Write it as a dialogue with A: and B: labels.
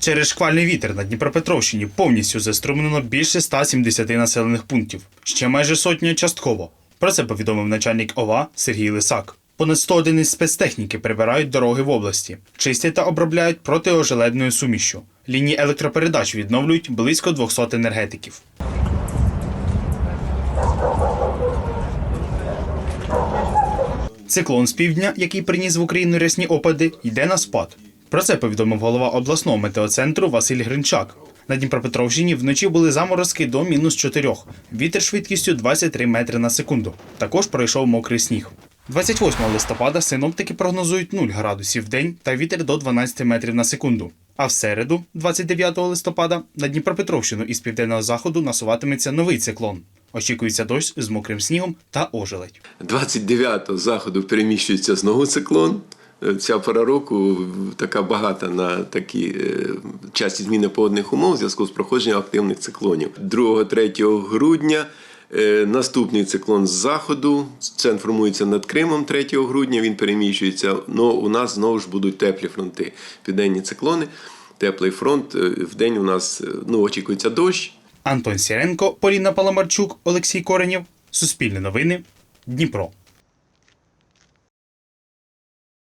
A: Через шквальний вітер на Дніпропетровщині повністю заструмлено більше 170 населених пунктів, ще майже сотня частково. Про це повідомив начальник ОВА Сергій Лисак. Понад 100 одиниць спецтехніки прибирають дороги в області, чистять та обробляють протиожеледною сумішшю. Лінії електропередач відновлюють близько 200 енергетиків. Циклон з півдня, який приніс в Україну рясні опади, йде на спад. Про це повідомив голова обласного метеоцентру Василь Гринчак. На Дніпропетровщині вночі були заморозки до мінус 4. Вітер швидкістю 23 метри на секунду. Також пройшов мокрий сніг. 28 листопада синоптики прогнозують 0 градусів в день та вітер до 12 метрів на секунду. А в середу, 29 листопада, на Дніпропетровщину із південного заходу насуватиметься новий циклон. Очікується дощ з мокрим снігом та ожеледь.
B: 29-го заходу переміщується знову циклон. Е, Ця пора року така багата на такі е, часті зміни погодних умов в зв'язку з проходженням активних циклонів. 2-3 грудня е, наступний циклон з заходу. Це формується над Кримом 3 грудня. Він переміщується. Ну у нас знову ж будуть теплі фронти. Південні циклони, теплий фронт. Е, Вдень у нас ну, очікується дощ.
A: Антон Сіренко, Поліна Паламарчук, Олексій Коренєв. Суспільне новини. Дніпро.